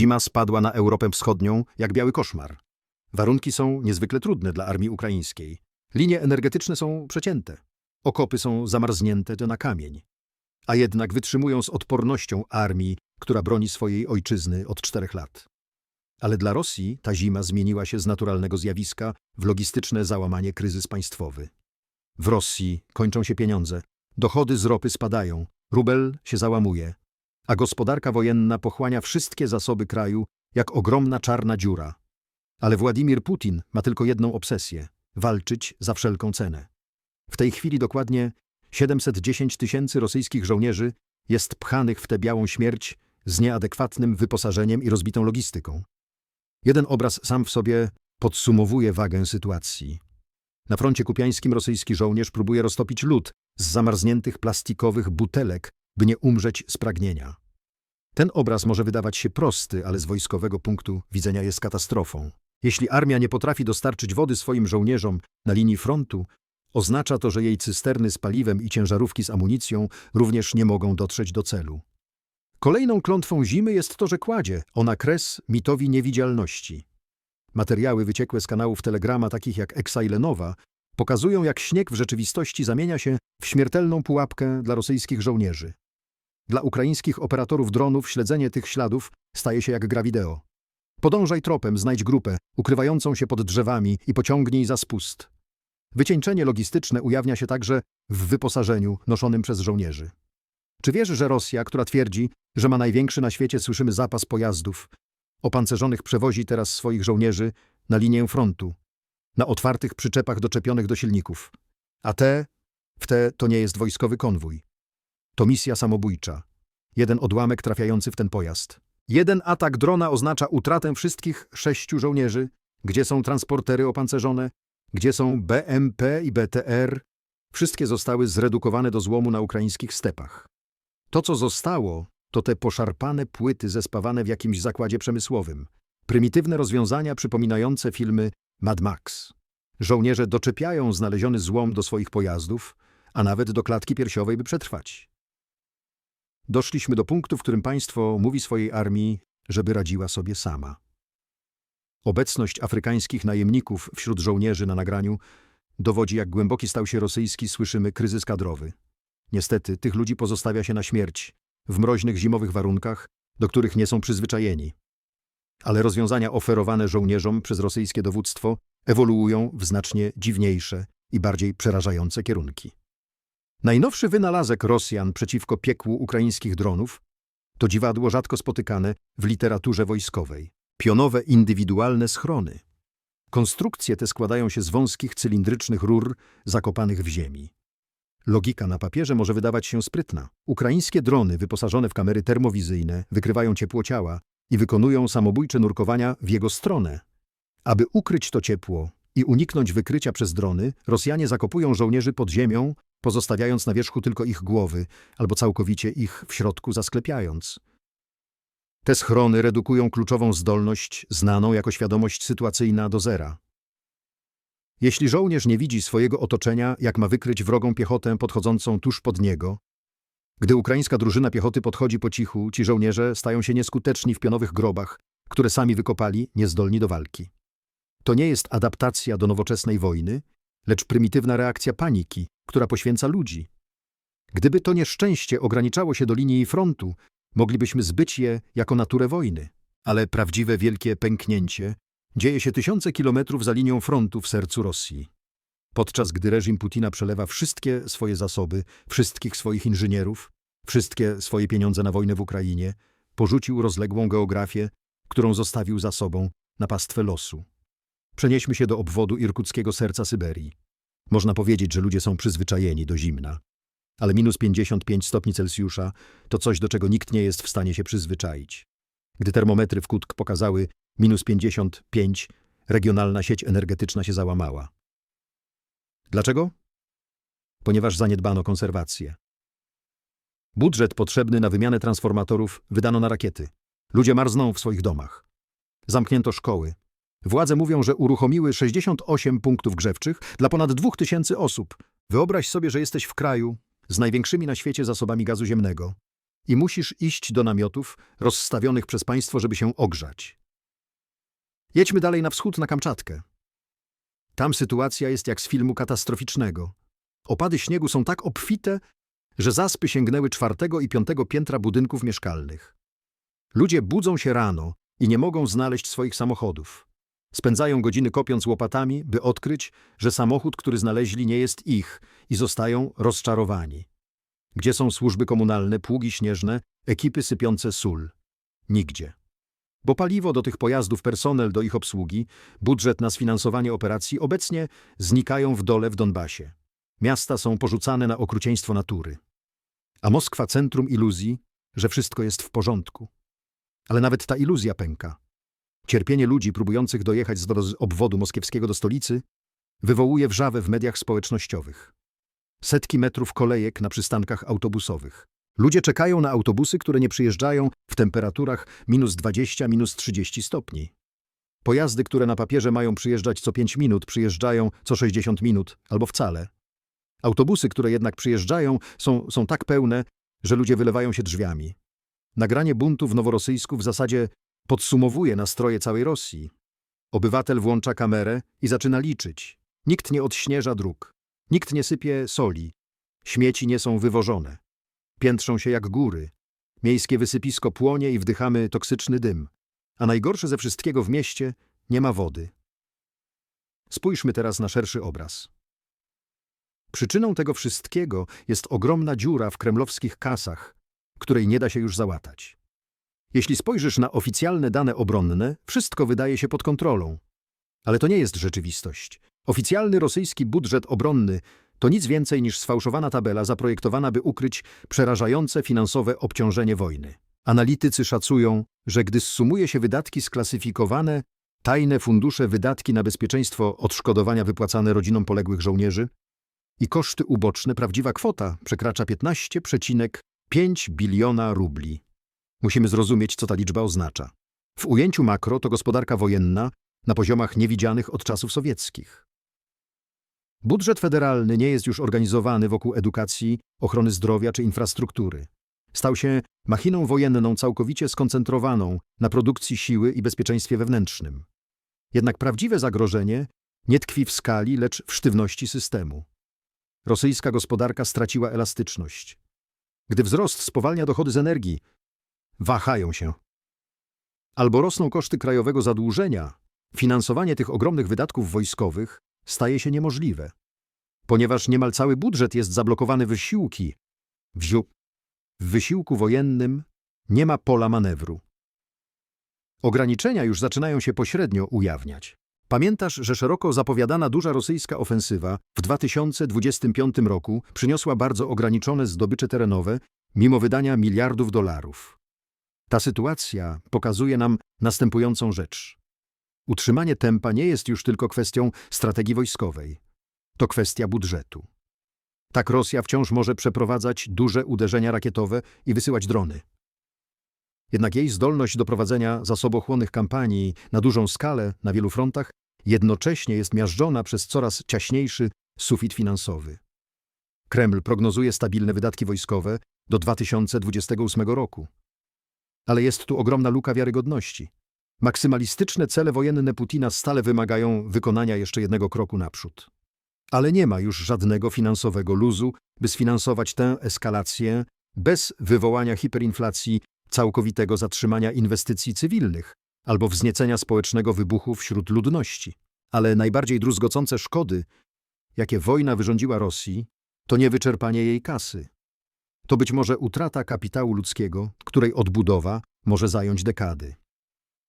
Zima spadła na Europę Wschodnią jak biały koszmar. Warunki są niezwykle trudne dla armii ukraińskiej. Linie energetyczne są przecięte. Okopy są zamarznięte na kamień. A jednak wytrzymują z odpornością armii, która broni swojej ojczyzny od czterech lat. Ale dla Rosji ta zima zmieniła się z naturalnego zjawiska w logistyczne załamanie kryzys państwowy. W Rosji kończą się pieniądze, dochody z ropy spadają, rubel się załamuje, a gospodarka wojenna pochłania wszystkie zasoby kraju jak ogromna czarna dziura. Ale Władimir Putin ma tylko jedną obsesję – walczyć za wszelką cenę. W tej chwili dokładnie 710 tysięcy rosyjskich żołnierzy jest pchanych w tę białą śmierć z nieadekwatnym wyposażeniem i rozbitą logistyką. Jeden obraz sam w sobie podsumowuje wagę sytuacji. Na froncie kupiańskim rosyjski żołnierz próbuje roztopić lód z zamarzniętych plastikowych butelek, by nie umrzeć z pragnienia. Ten obraz może wydawać się prosty, ale z wojskowego punktu widzenia jest katastrofą. Jeśli armia nie potrafi dostarczyć wody swoim żołnierzom na linii frontu, oznacza to, że jej cysterny z paliwem i ciężarówki z amunicją również nie mogą dotrzeć do celu. Kolejną klątwą zimy jest to, że kładzie ona kres mitowi niewidzialności. Materiały wyciekłe z kanałów Telegrama, takich jak Eksajlenowa, pokazują, jak śnieg w rzeczywistości zamienia się w śmiertelną pułapkę dla rosyjskich żołnierzy. Dla ukraińskich operatorów dronów śledzenie tych śladów staje się jak gra wideo. Podążaj tropem, znajdź grupę, ukrywającą się pod drzewami i pociągnij za spust. Wycieńczenie logistyczne ujawnia się także w wyposażeniu noszonym przez żołnierzy. Czy wiesz, że Rosja, która twierdzi, że ma największy na świecie, słyszymy zapas pojazdów, opancerzonych przewozi teraz swoich żołnierzy na linię frontu, na otwartych przyczepach doczepionych do silników. A te, w te to nie jest wojskowy konwój. To misja samobójcza. Jeden odłamek trafiający w ten pojazd. Jeden atak drona oznacza utratę wszystkich sześciu żołnierzy. Gdzie są transportery opancerzone? Gdzie są BMP i BTR? Wszystkie zostały zredukowane do złomu na ukraińskich stepach. To, co zostało, to te poszarpane płyty zespawane w jakimś zakładzie przemysłowym. Prymitywne rozwiązania przypominające filmy Mad Max. Żołnierze doczepiają znaleziony złom do swoich pojazdów, a nawet do klatki piersiowej, by przetrwać. Doszliśmy do punktu, w którym państwo mówi swojej armii, żeby radziła sobie sama. Obecność afrykańskich najemników wśród żołnierzy na nagraniu dowodzi, jak głęboki stał się rosyjski, słyszymy, kryzys kadrowy. Niestety, tych ludzi pozostawia się na śmierć, w mroźnych zimowych warunkach, do których nie są przyzwyczajeni. Ale rozwiązania oferowane żołnierzom przez rosyjskie dowództwo ewoluują w znacznie dziwniejsze i bardziej przerażające kierunki. Najnowszy wynalazek Rosjan przeciwko piekłu ukraińskich dronów to dziwadło rzadko spotykane w literaturze wojskowej. Pionowe indywidualne schrony. Konstrukcje te składają się z wąskich cylindrycznych rur zakopanych w ziemi. Logika na papierze może wydawać się sprytna. Ukraińskie drony wyposażone w kamery termowizyjne wykrywają ciepło ciała i wykonują samobójcze nurkowania w jego stronę. Aby ukryć to ciepło i uniknąć wykrycia przez drony, Rosjanie zakopują żołnierzy pod ziemią, pozostawiając na wierzchu tylko ich głowy, albo całkowicie ich w środku zasklepiając. Te schrony redukują kluczową zdolność, znaną jako świadomość sytuacyjna, do zera. Jeśli żołnierz nie widzi swojego otoczenia, jak ma wykryć wrogą piechotę podchodzącą tuż pod niego, gdy ukraińska drużyna piechoty podchodzi po cichu, ci żołnierze stają się nieskuteczni w pionowych grobach, które sami wykopali, niezdolni do walki. To nie jest adaptacja do nowoczesnej wojny, lecz prymitywna reakcja paniki, która poświęca ludzi. Gdyby to nieszczęście ograniczało się do linii frontu, moglibyśmy zbyć je jako naturę wojny. Ale prawdziwe wielkie pęknięcie dzieje się tysiące kilometrów za linią frontu w sercu Rosji. Podczas gdy reżim Putina przelewa wszystkie swoje zasoby, wszystkich swoich inżynierów, wszystkie swoje pieniądze na wojnę w Ukrainie, porzucił rozległą geografię, którą zostawił za sobą na pastwę losu. Przenieśmy się do obwodu irkuckiego serca Syberii. Można powiedzieć, że ludzie są przyzwyczajeni do zimna. Ale minus 55 stopni Celsjusza to coś, do czego nikt nie jest w stanie się przyzwyczaić. Gdy termometry w Kutk pokazały minus 55, regionalna sieć energetyczna się załamała. Dlaczego? Ponieważ zaniedbano konserwację. Budżet potrzebny na wymianę transformatorów wydano na rakiety. Ludzie marzną w swoich domach. Zamknięto szkoły. Władze mówią, że uruchomiły 68 punktów grzewczych dla ponad 2000 osób. Wyobraź sobie, że jesteś w kraju z największymi na świecie zasobami gazu ziemnego. i musisz iść do namiotów rozstawionych przez państwo, żeby się ogrzać. Jedźmy dalej na wschód na Kamczatkę. Tam sytuacja jest jak z filmu katastroficznego. Opady śniegu są tak obfite, że zaspy sięgnęły czwartego i piątego piętra budynków mieszkalnych. Ludzie budzą się rano i nie mogą znaleźć swoich samochodów. Spędzają godziny kopiąc łopatami, by odkryć, że samochód, który znaleźli, nie jest ich i zostają rozczarowani. Gdzie są służby komunalne, pługi śnieżne, ekipy sypiące sól? Nigdzie. Bo paliwo do tych pojazdów, personel do ich obsługi, budżet na sfinansowanie operacji obecnie znikają w dole w Donbasie. Miasta są porzucane na okrucieństwo natury. A Moskwa centrum iluzji, że wszystko jest w porządku. Ale nawet ta iluzja pęka. Cierpienie ludzi próbujących dojechać z obwodu moskiewskiego do stolicy wywołuje wrzawę w mediach społecznościowych. Setki metrów kolejek na przystankach autobusowych. Ludzie czekają na autobusy, które nie przyjeżdżają w temperaturach minus 20, minus 30 stopni. Pojazdy, które na papierze mają przyjeżdżać co 5 minut, przyjeżdżają co 60 minut albo wcale. Autobusy, które jednak przyjeżdżają, są, są tak pełne, że ludzie wylewają się drzwiami. Nagranie buntu w Noworosyjsku w zasadzie podsumowuje nastroje całej Rosji. Obywatel włącza kamerę i zaczyna liczyć. Nikt nie odśnieża dróg. Nikt nie sypie soli. Śmieci nie są wywożone. Piętrzą się jak góry. Miejskie wysypisko płonie i wdychamy toksyczny dym. A najgorsze ze wszystkiego w mieście nie ma wody. Spójrzmy teraz na szerszy obraz. Przyczyną tego wszystkiego jest ogromna dziura w kremlowskich kasach, której nie da się już załatać. Jeśli spojrzysz na oficjalne dane obronne, wszystko wydaje się pod kontrolą. Ale to nie jest rzeczywistość. Oficjalny rosyjski budżet obronny to nic więcej niż sfałszowana tabela zaprojektowana, by ukryć przerażające finansowe obciążenie wojny. Analitycy szacują, że gdy zsumuje się wydatki sklasyfikowane, tajne fundusze, wydatki na bezpieczeństwo, odszkodowania wypłacane rodzinom poległych żołnierzy i koszty uboczne, prawdziwa kwota przekracza 15,5 biliona rubli. Musimy zrozumieć, co ta liczba oznacza. W ujęciu makro to gospodarka wojenna na poziomach niewidzianych od czasów sowieckich. Budżet federalny nie jest już organizowany wokół edukacji, ochrony zdrowia czy infrastruktury. Stał się machiną wojenną całkowicie skoncentrowaną na produkcji siły i bezpieczeństwie wewnętrznym. Jednak prawdziwe zagrożenie nie tkwi w skali, lecz w sztywności systemu. Rosyjska gospodarka straciła elastyczność. Gdy wzrost spowalnia dochody z energii, wahają się. Albo rosną koszty krajowego zadłużenia, finansowanie tych ogromnych wydatków wojskowych staje się niemożliwe, ponieważ niemal cały budżet jest zablokowany wysiłki. Wziu w wysiłku wojennym nie ma pola manewru. Ograniczenia już zaczynają się pośrednio ujawniać. Pamiętasz, że szeroko zapowiadana duża rosyjska ofensywa w 2025 roku przyniosła bardzo ograniczone zdobycze terenowe, mimo wydania miliardów dolarów. Ta sytuacja pokazuje nam następującą rzecz. Utrzymanie tempa nie jest już tylko kwestią strategii wojskowej. To kwestia budżetu. Tak Rosja wciąż może przeprowadzać duże uderzenia rakietowe i wysyłać drony. Jednak jej zdolność do prowadzenia zasobochłonnych kampanii na dużą skalę na wielu frontach jednocześnie jest miażdżona przez coraz ciaśniejszy sufit finansowy. Kreml prognozuje stabilne wydatki wojskowe do 2028 roku. Ale jest tu ogromna luka wiarygodności. Maksymalistyczne cele wojenne Putina stale wymagają wykonania jeszcze jednego kroku naprzód. Ale nie ma już żadnego finansowego luzu, by sfinansować tę eskalację bez wywołania hiperinflacji, całkowitego zatrzymania inwestycji cywilnych albo wzniecenia społecznego wybuchu wśród ludności. Ale najbardziej druzgocące szkody, jakie wojna wyrządziła Rosji, to nie wyczerpanie jej kasy. To być może utrata kapitału ludzkiego, której odbudowa może zająć dekady.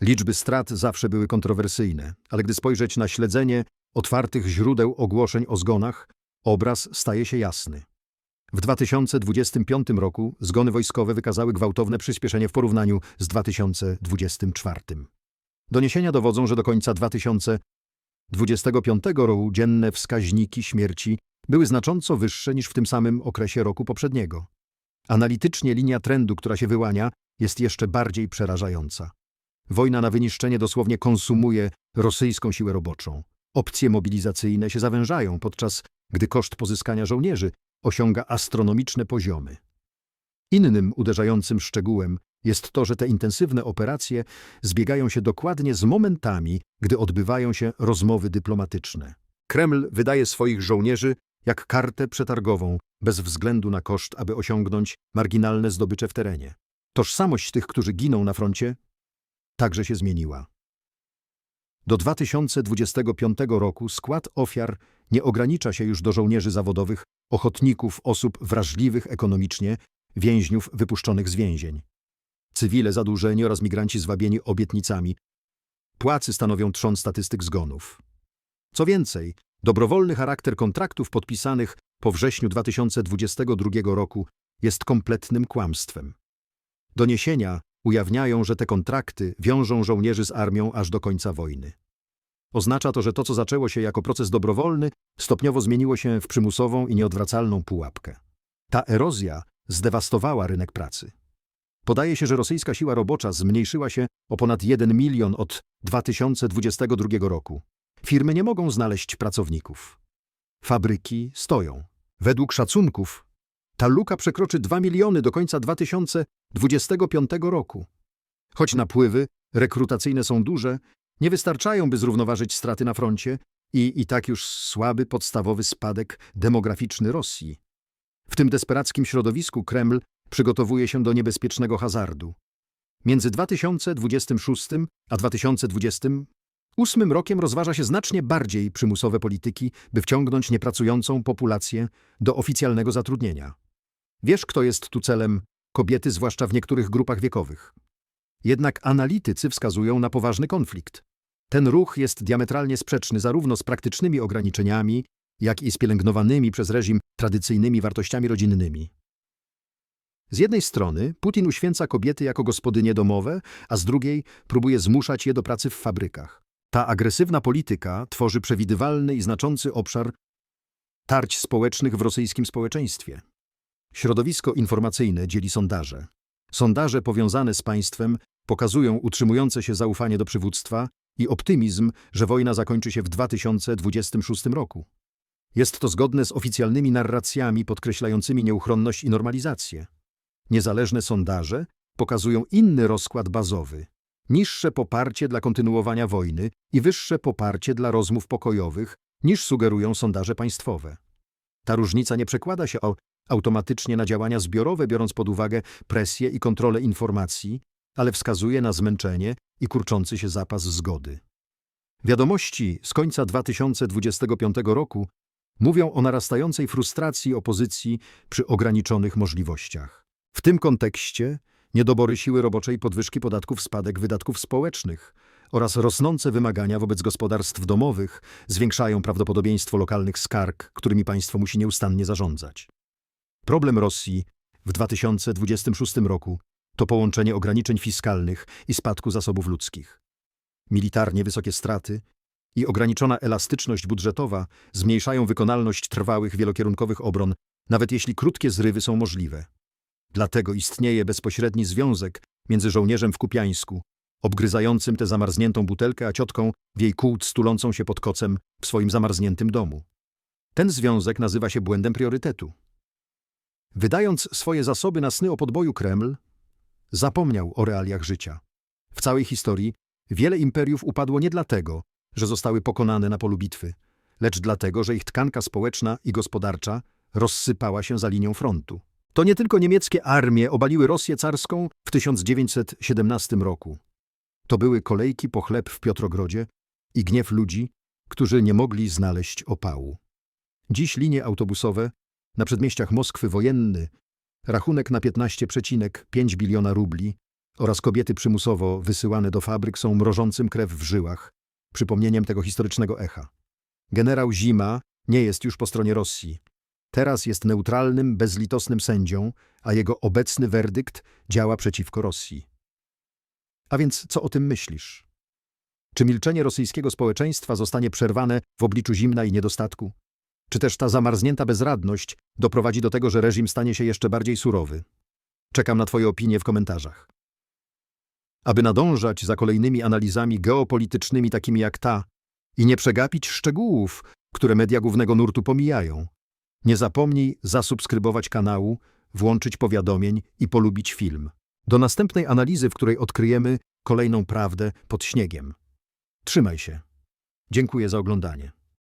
Liczby strat zawsze były kontrowersyjne, ale gdy spojrzeć na śledzenie otwartych źródeł ogłoszeń o zgonach, obraz staje się jasny. W 2025 roku zgony wojskowe wykazały gwałtowne przyspieszenie w porównaniu z 2024. Doniesienia dowodzą, że do końca 2025 roku dzienne wskaźniki śmierci były znacząco wyższe niż w tym samym okresie roku poprzedniego. Analitycznie linia trendu, która się wyłania, jest jeszcze bardziej przerażająca. Wojna na wyniszczenie dosłownie konsumuje rosyjską siłę roboczą. Opcje mobilizacyjne się zawężają, podczas gdy koszt pozyskania żołnierzy osiąga astronomiczne poziomy. Innym uderzającym szczegółem jest to, że te intensywne operacje zbiegają się dokładnie z momentami, gdy odbywają się rozmowy dyplomatyczne. Kreml wydaje swoich żołnierzy jak kartę przetargową, bez względu na koszt, aby osiągnąć marginalne zdobycze w terenie. Tożsamość tych, którzy giną na froncie, także się zmieniła. Do 2025 roku skład ofiar nie ogranicza się już do żołnierzy zawodowych, ochotników, osób wrażliwych ekonomicznie, więźniów wypuszczonych z więzień. Cywile zadłużeni oraz migranci zwabieni obietnicami. Płacy stanowią trzon statystyk zgonów. Co więcej, dobrowolny charakter kontraktów podpisanych po wrześniu 2022 roku jest kompletnym kłamstwem. Doniesienia ujawniają, że te kontrakty wiążą żołnierzy z armią aż do końca wojny. Oznacza to, że to, co zaczęło się jako proces dobrowolny, stopniowo zmieniło się w przymusową i nieodwracalną pułapkę. Ta erozja zdewastowała rynek pracy. Podaje się, że rosyjska siła robocza zmniejszyła się o ponad 1 milion od 2022 roku. Firmy nie mogą znaleźć pracowników. Fabryki stoją. Według szacunków ta luka przekroczy 2 miliony do końca 2025 roku. Choć napływy rekrutacyjne są duże, nie wystarczają, by zrównoważyć straty na froncie i i tak już słaby podstawowy spadek demograficzny Rosji. W tym desperackim środowisku Kreml przygotowuje się do niebezpiecznego hazardu. Między 2026 a 2028 rokiem rozważa się znacznie bardziej przymusowe polityki, by wciągnąć niepracującą populację do oficjalnego zatrudnienia. Wiesz, kto jest tu celem kobiety, zwłaszcza w niektórych grupach wiekowych. Jednak analitycy wskazują na poważny konflikt. Ten ruch jest diametralnie sprzeczny zarówno z praktycznymi ograniczeniami, jak i z pielęgnowanymi przez reżim tradycyjnymi wartościami rodzinnymi. Z jednej strony Putin uświęca kobiety jako gospodynie domowe, a z drugiej próbuje zmuszać je do pracy w fabrykach. Ta agresywna polityka tworzy przewidywalny i znaczący obszar tarć społecznych w rosyjskim społeczeństwie. Środowisko informacyjne dzieli sondaże. Sondaże powiązane z państwem pokazują utrzymujące się zaufanie do przywództwa i optymizm, że wojna zakończy się w 2026 roku. Jest to zgodne z oficjalnymi narracjami podkreślającymi nieuchronność i normalizację. Niezależne sondaże pokazują inny rozkład bazowy. Niższe poparcie dla kontynuowania wojny i wyższe poparcie dla rozmów pokojowych, niż sugerują sondaże państwowe. Ta różnica nie przekłada się automatycznie na działania zbiorowe, biorąc pod uwagę presję i kontrolę informacji, ale wskazuje na zmęczenie i kurczący się zapas zgody. Wiadomości z końca 2025 roku mówią o narastającej frustracji opozycji przy ograniczonych możliwościach. W tym kontekście niedobory siły roboczej, podwyżki podatków, spadek wydatków społecznych oraz rosnące wymagania wobec gospodarstw domowych zwiększają prawdopodobieństwo lokalnych skarg, którymi państwo musi nieustannie zarządzać. Problem Rosji w 2026 roku to połączenie ograniczeń fiskalnych i spadku zasobów ludzkich. Militarnie wysokie straty i ograniczona elastyczność budżetowa zmniejszają wykonalność trwałych wielokierunkowych obron, nawet jeśli krótkie zrywy są możliwe. Dlatego istnieje bezpośredni związek między żołnierzem w Kupiańsku, obgryzającym tę zamarzniętą butelkę, a ciotką w jej kółd stulącą się pod kocem w swoim zamarzniętym domu. Ten związek nazywa się błędem priorytetu. Wydając swoje zasoby na sny o podboju Kreml, zapomniał o realiach życia. W całej historii wiele imperiów upadło nie dlatego, że zostały pokonane na polu bitwy, lecz dlatego, że ich tkanka społeczna i gospodarcza rozsypała się za linią frontu. To nie tylko niemieckie armie obaliły Rosję carską w 1917 roku. To były kolejki po chleb w Piotrogrodzie i gniew ludzi, którzy nie mogli znaleźć opału. Dziś linie autobusowe na przedmieściach Moskwy wojenny, rachunek na 15,5 biliona rubli oraz kobiety przymusowo wysyłane do fabryk są mrożącym krew w żyłach, przypomnieniem tego historycznego echa. Generał Zima nie jest już po stronie Rosji. Teraz jest neutralnym, bezlitosnym sędzią, a jego obecny werdykt działa przeciwko Rosji. A więc co o tym myślisz? Czy milczenie rosyjskiego społeczeństwa zostanie przerwane w obliczu zimna i niedostatku? Czy też ta zamarznięta bezradność doprowadzi do tego, że reżim stanie się jeszcze bardziej surowy? Czekam na Twoje opinie w komentarzach. Aby nadążać za kolejnymi analizami geopolitycznymi takimi jak ta i nie przegapić szczegółów, które media głównego nurtu pomijają, nie zapomnij zasubskrybować kanału, włączyć powiadomień i polubić film. Do następnej analizy, w której odkryjemy kolejną prawdę pod śniegiem. Trzymaj się. Dziękuję za oglądanie.